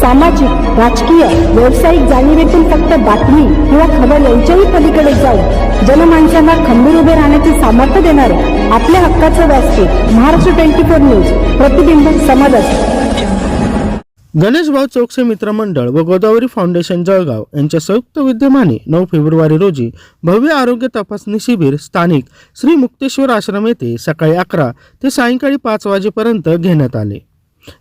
सामाजिक राजकीय व्यावसायिक जाणीवेतून फक्त बातमी किंवा खबर यांच्याही पलीकडे जाऊन जनमानसांना खंबीर उभे राहण्याचे सामर्थ्य देणारे आपल्या हक्काचं व्यासपीठ महाराष्ट्र ट्वेंटी फोर न्यूज प्रतिबिंब समाजाचे गणेश भाऊ चौकसे मित्रमंडळ व गोदावरी फाउंडेशन जळगाव यांच्या संयुक्त विद्यमाने नऊ फेब्रुवारी रोजी भव्य आरोग्य तपासणी शिबिर स्थानिक श्री मुक्तेश्वर आश्रम येथे सकाळी अकरा ते सायंकाळी पाच वाजेपर्यंत घेण्यात आले.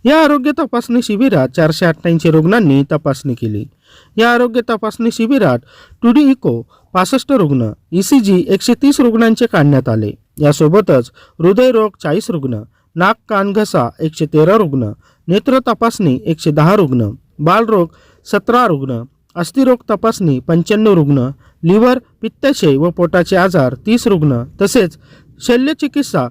या आरोग्य तपासणी शिबिरात चारशे अठ्ठ्याऐंशी रुग्णांनी तपासणी केली. या आरोग्य तपासणी शिबिरात टुडी इको पासष्ट रुग्ण ई सी जी एकशे तीस रुग्णांचे काढण्यात आले. यासोबतच हृदयरोग चाळीस रुग्ण नाक कान घसा एकशे तेरा रुग्ण नेत्र तपासणी एकशे दहा रुग्ण बालरोग सतरा रुग्ण अस्थिरोग तपासणी पंच्याण्णव रुग्ण लिव्हर पित्ताशय व पोटाचे आजार तीस रुग्ण तसेच शल्यचिकित्सा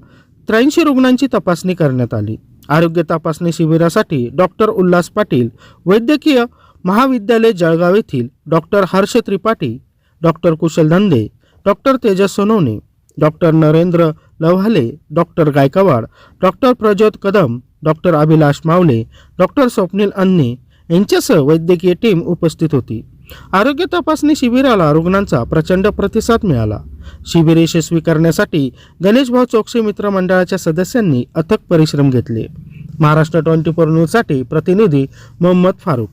त्र्याऐंशी रुग्णांची तपासणी करण्यात आली. आरोग्य तपासणी शिबिरासाठी डॉक्टर उल्हास पाटील वैद्यकीय महाविद्यालय जळगाव येथील doctor Harsh Tripathi doctor Kushal Dhande doctor Tejas Sonawane doctor Narendra Lavhale doctor Gaikwad doctor Prajyot Kadam doctor Abhilash Mavle doctor Swapnil Anne यांच्यासह वैद्यकीय टीम उपस्थित होती. आरोग्य तपासणी शिबिराला रुग्णांचा प्रचंड प्रतिसाद मिळाला. शिबिर यशस्वी करण्यासाठी गणेशभाऊ चौकशी मित्र मंडळाच्या सदस्यांनी अथक परिश्रम घेतले. महाराष्ट्र ट्वेंटी फोर न्यूजसाठी प्रतिनिधी मोहम्मद फारूक